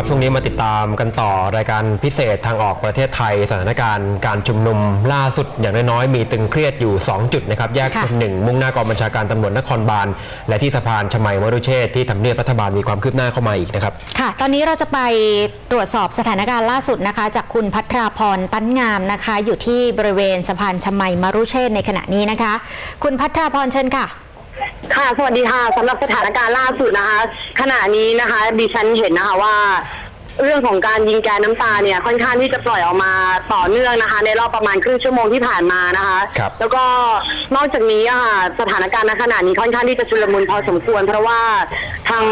ครับช่วงนี้มาติดตามกันต่อรายการพิเศษทางออกประเทศไทย สถานการณ์การชุมนุมล่าสุดอย่างน้อยๆมีตึงเครียดอยู่ 2 จุดนะครับแยกค่ะจุดหนึ่งมุ่งหน้ากองบัญชาการตำรวจนครบาล และที่สะพานชมัยวรุเชษฐ์ที่ทำเนียบรัฐบาลมีความคืบหน้าเข้ามาอีกนะครับค่ะ ตอนนี้เราจะไปตรวจสอบสถานการณ์ล่าสุดนะคะ จากคุณพัทราพรตั้นงามนะคะ อยู่ที่บริเวณสะพานชมัยมรุเชษฐ์ในขณะนี้นะคะ คุณพัทราพรเชิญค่ะ ค่ะ สวัสดีค่ะสำหรับสถานการณ์ล่าสุดนะคะ ขณะนี้นะคะ ดิฉันเห็นนะคะว่า เรื่องของการยิงแก๊สน้ำตาเนี่ยค่อนข้างที่จะปล่อยออกมาต่อเนื่องนะคะ ในรอบประมาณครึ่งชั่วโมงที่ผ่านมานะคะ ครับแล้วก็นอกจากนี้อะค่ะสถานการณ์ณขณะนี้ค่อนข้างที่จะชุลมุนพอสมควร เพราะว่าทาง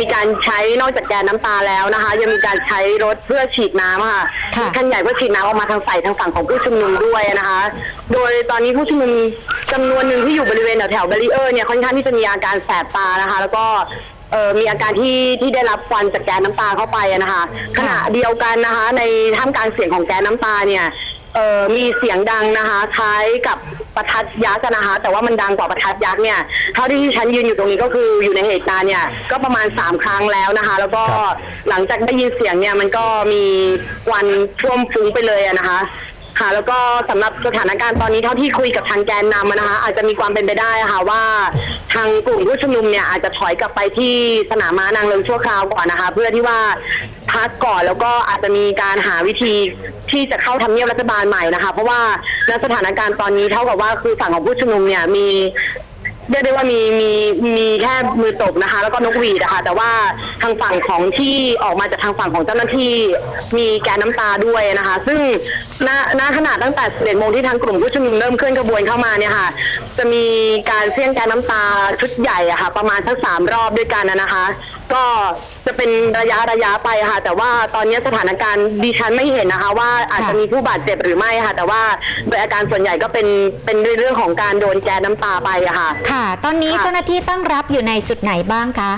มีการใช้นอกจากแก๊สน้ำตาแล้วนะคะ ยังมีการใช้รถเพื่อฉีดน้ำอะค่ะค่ะ คันใหญ่เพื่อฉีดน้ำออกมาทางฝ่ายทางฝั่งของผู้ชุมนุมด้วยนะคะ โดยตอนนี้ผู้ชุมนุมจำนวนหนึ่งที่อยู่บริเวณแถวๆแบรีเออร์เนี่ยค่อนข้างที่จะมีอาการแสบตานะคะ แล้วก็ เอ่อมีอาการที่ที่ได้รับควันจากแก๊สน้ำตาเข้าไปอะนะคะขณะเดียวกันนะคะ ในท่ามกลางเสียงของแก๊สน้ำตาเนี่ยเอ่อมีเสียงดังนะคะ คล้ายกับประทัดยักษ์อะนะคะ แต่ว่ามันดังกว่าประทัดยักษ์เนี่ยเท่าที่ฉันยืนอยู่ตรงนี้ก็คืออยู่ในเหตุการณ์เนี่ยก็ประมาณสามครั้งแล้วนะคะ แล้วก็ครับ หลังจากได้ยินเสียงเนี่ยมันก็มีควันท่วมฟุ้งไปเลยอะนะคะ ค่ะ แล้วก็สำหรับสถานการณ์ตอนนี้เท่าที่คุยกับทางแกนนำอะนะคะ อาจจะมีความเป็นไปได้ค่ะว่า ทางกลุ่มผู้ชุมนุมเนี่ยอาจจะถอยกลับไปที่สนามม้านางเลิงชั่วคราวก่อนนะคะ เพื่อที่ว่าพักก่อนแล้วก็อาจจะมีการหาวิธีที่จะเข้าทำเนียบรัฐบาลใหม่นะคะ เพราะว่าณสถานการณ์ตอนนี้เท่ากับว่าคือฝั่งของผู้ชุมนุมเนี่ยมี เรียกได้ว่ามีมีมีแค่มือตบนะคะ แล้วก็นกหวีดนะคะแต่ว่าทางฝั่งของที่ออกมาจากทางฝั่งของเจ้าหน้าที่มีแกนน้ำตาด้วยนะคะ ซึ่ง ณณขณะตั้งแต่11โมงที่ทางกลุ่มผู้ชุมนุมเริ่มเคลื่อนขบวนเข้ามาเนี่ยค่ะ จะมีการเสี่ยงแกนน้ำตาชุดใหญ่อะค่ะ ประมาณสักสามรอบด้วยกันนะนะคะ ก็จะเป็นระยะระยะไปค่ะ แต่ว่าตอนนี้สถานการณ์ดิฉันไม่เห็นนะคะ ว่าอาจจะมีผู้บาดเจ็บหรือไม่ค่ะ แต่ว่าโดยอาการส่วนใหญ่ก็เป็นเป็นเรื่องของการโดนแกนน้ำตาไปอะค่ะ ค่ะ ตอนนี้ค่ะเจ้าหน้าที่ตั้งรับอยู่ในจุดไหนบ้างคะ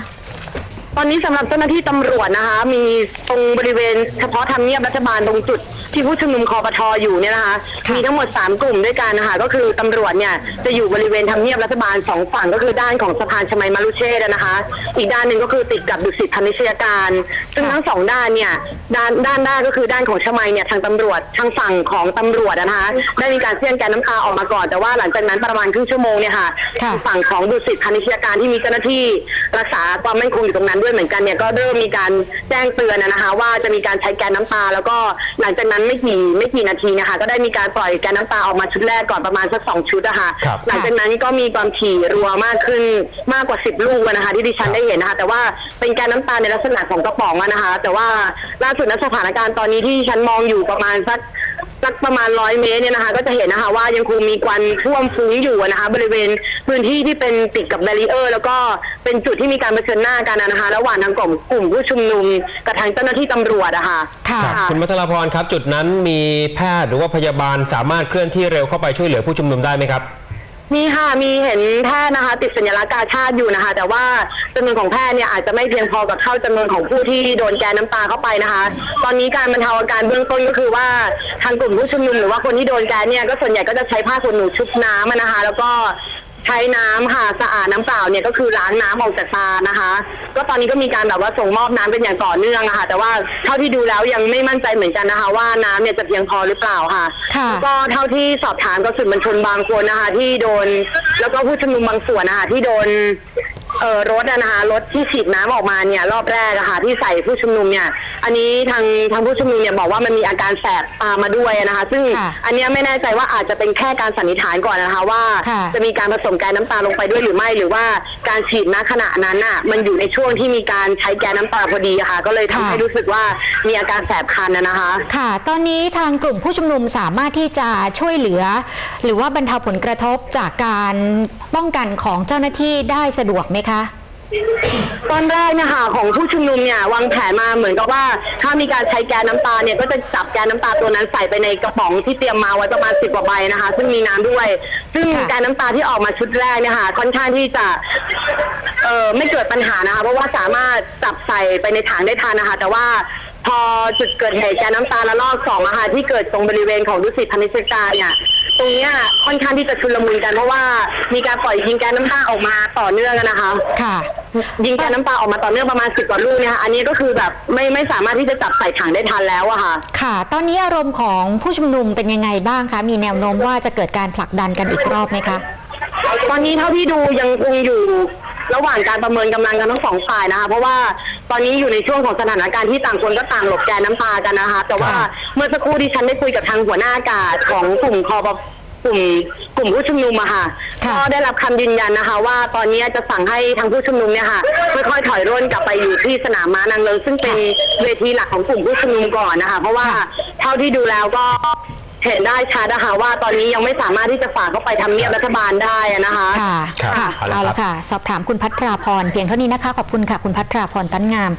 ตอนนี้สำหรับเจ้าหน้าที่ตำรวจนะคะ มีตรงบริเวณเฉพาะทำเนียบรัฐบาลตรงจุดที่ผู้ชุมนุมคอปทอยู่เนี่ยนะคะค่ะมีทั้งหมด 3 กลุ่มด้วยกันนะคะก็คือตำรวจเนี่ยจะอยู่บริเวณทำเนียบรัฐบาลสองฝั่งก็คือด้านของสะพานชมัยมารุเชษฐ์นะคะ อีกด้านหนึ่งก็คือติดกับดุสิตพนิชยการ ซึ่งทั้งสองด้านเนี่ยด้านด้านหน้าก็คือด้านของชมัยเนี่ยทางตำรวจทางฝั่งของตำรวจนะคะ ได้มีการเสี่ยงแกนน้ำตาออกมาก่อนแต่ว่าหลังจากนั้นประมาณครึ่งชั่วโมงเนี่ยค่ะค่ะ ทางฝั่งของดุสิตพนิชยการที่มีเจ้าหน้าที่รักษาความมั่นคงอยู่ตรงนั้นด้วยเหมือนกันเนี่ยก็เริ่มมีการแจ้งเตือนนะคะ ว่าจะมีการใช้แกนน้ำตา แล้วก็หลังจากนั้นไม่กี่ไม่กี่นาทีนะคะ ก็ได้มีการปล่อยแกนน้ำตาออกมาชุดแรกก่อนประมาณสักสองชุดนะคะครับ หลังจากนั้นก็มีความถี่รัวมากขึ้นมากกว่าสิบลูกอะนะคะ ที่ดิฉันได้เห็นนะคะ แต่ว่าเป็นแกนน้ำตาในลักษณะของกระป๋องอะนะคะ แต่ว่าล่าสุดณสถานการณ์ตอนนี้ที่ฉันมองอยู่ประมาณสัก สักประมาณร้อยเมตรเนี่ยนะคะ ก็จะเห็นนะคะว่ายังคงมีควันท่วมฟุ้งอยู่นะคะ บริเวณ พื้นที่ที่เป็นติดกับแบรีเออร์ แล้วก็เป็นจุดที่มีการเผชิญหน้ากันนะคะระหว่างทางกลุ่มกลุ่มผู้ชุมนุมกับทางเจ้าหน้าที่ตำรวจอะค่ะค่ะครับคุณมัทรพรครับ จุดนั้นมีแพทย์หรือว่าพยาบาลสามารถเคลื่อนที่เร็วเข้าไปช่วยเหลือผู้ชุมนุมได้ไหมครับมีค่ะ มีเห็นแพทย์นะคะ ติดสัญลักษณ์กาชาติอยู่นะคะ แต่ว่าจำนวนของแพทย์เนี่ยอาจจะไม่เพียงพอกับเข้าจำนวนของผู้ที่โดนแกนน้ำตาเข้าไปนะคะ ตอนนี้การบรรเทาอาการเบื้องต้นก็คือว่าทางกลุ่มผู้ชุมนุมหรือว่าคนที่โดนแกนเนี่ยก็ส่วนใหญ่ก็จะใช้ผ้าขนหนูชุบน้ำอะนะคะ แล้วก็ ใช้น้ำค่ะสะอาดน้ำเปล่าเนี่ยก็คือล้างน้ำออกจากตานะคะ ก็ตอนนี้ก็มีการแบบว่าส่งมอบน้ำเป็นอย่างต่อเนื่องอะค่ะ แต่ว่าเท่าที่ดูแล้วยังไม่มั่นใจเหมือนกันนะคะ ว่าน้ำเนี่ยจะเพียงพอหรือเปล่าค่ะ ค่ะแล้วก็เท่าที่สอบถามกับสื่อมวลชนบางคนนะคะที่โดน แล้วก็ผู้ชุมนุมบางส่วนนะคะที่โดน เอ่อรถอะนะคะรถที่ฉีดน้ำออกมาเนี่ยรอบแรกอะค่ะที่ใส่ผู้ชุมนุมเนี่ย อันนี้ทางทางผู้ชุมนุมเนี่ยบอกว่ามันมีอาการแสบตามมาด้วยนะคะ ซึ่งค่ะอันเนี้ยไม่แน่ใจว่าอาจจะเป็นแค่การสันนิษฐานก่อนนะคะ ว่าค่ะ จะมีการผสมแก๊สน้ำตาลงไปด้วยหรือไม่ หรือว่าการฉีดณขณะนั้นอะมันอยู่ในช่วงที่มีการใช้แก๊สน้ำตาพอดีอะค่ะ ก็เลยทำให้รู้สึกว่ามีอาการแสบคันอะนะคะ ค่ะ ตอนนี้ทางกลุ่มผู้ชุมนุมสามารถที่จะช่วยเหลือ หรือว่าบรรเทาผลกระทบจากการป้องกันของเจ้าหน้าที่ได้สะดวกไหมคะตอนแรกเนี่ยค่ะของผู้ชุมนุมเนี่ยวางแผนมาเหมือนกับว่าถ้ามีการใช้แก๊สน้ำตาเนี่ยก็จะจับแก๊สน้ำตาตัวนั้นใส่ไปในกระป๋องที่เตรียมมาไว้ประมาณสิบกว่าใบนะคะ ซึ่งมีน้ำด้วย ซึ่งค่ะ แก๊สน้ำตาที่ออกมาชุดแรกเนี่ยค่ะค่อนข้างที่จะเอ่อไม่เกิดปัญหานะคะเพราะว่าสามารถจับใส่ไปในถังได้ทันนะคะ แต่ว่า พอจุดเกิดเหตุแก๊สน้ำตาละลอกสองอะค่ะที่เกิดตรงบริเวณของดุสิตพนิชยการเนี่ยตรงเนี้ยค่อนข้างที่จะชุลมุนกันเพราะว่ามีการปล่อยยิงแก๊สน้ำตาออกมาต่อเนื่องอะนะคะ ค่ะ ยิงแก๊สน้ำตาออกมาต่อเนื่องประมาณสิบกว่าลูกเนี่ยค่ะอันนี้ก็คือแบบไม่ไม่สามารถที่จะจับใส่ถังได้ทันแล้วอะค่ะ ค่ะ ตอนนี้อารมณ์ของผู้ชุมนุมเป็นยังไงบ้างคะ มีแนวโน้มว่าจะเกิดการผลักดันกันอีกรอบไหมคะ ตอนนี้เท่าที่ดูยังคงอยู่ ระหว่างการประเมินกำลังกันทั้งสองฝ่ายนะคะ เพราะว่าตอนนี้อยู่ในช่วงของสถานการณ์ที่ต่างคนก็ต่างหลบแกนน้ำตากันนะคะ แต่ว่าค่ะเมื่อสักครู่ที่ฉันได้คุยกับทางหัวหน้าอากาศของกลุ่มคอปกลุ่มกลุ่มผู้ชุมนุมอะค่ะค่ะ ก็ได้รับคำยืนยันนะคะ ว่าตอนนี้จะสั่งให้ทางผู้ชุมนุมเนี่ยค่ะค่อยๆถอยร่นกลับไปอยู่ที่สนามม้านางเลิงซึ่งเป็นเวทีหลักของกลุ่มผู้ชุมนุมก่อนนะคะ เพราะว่าเท่าที่ดูแล้วก็ เห็นได้ชัดนะคะว่าตอนนี้ยังไม่สามารถที่จะฝ่าเข้าไปทำเนียบรัฐบาลได้อะนะคะ ค่ะครับค่ะ เอาละเอาครัละบค่ะ สอบถามคุณพัทราพรเพียงเท่านี้นะคะ ขอบคุณค่ะ คุณพัทราพรตั้นงาม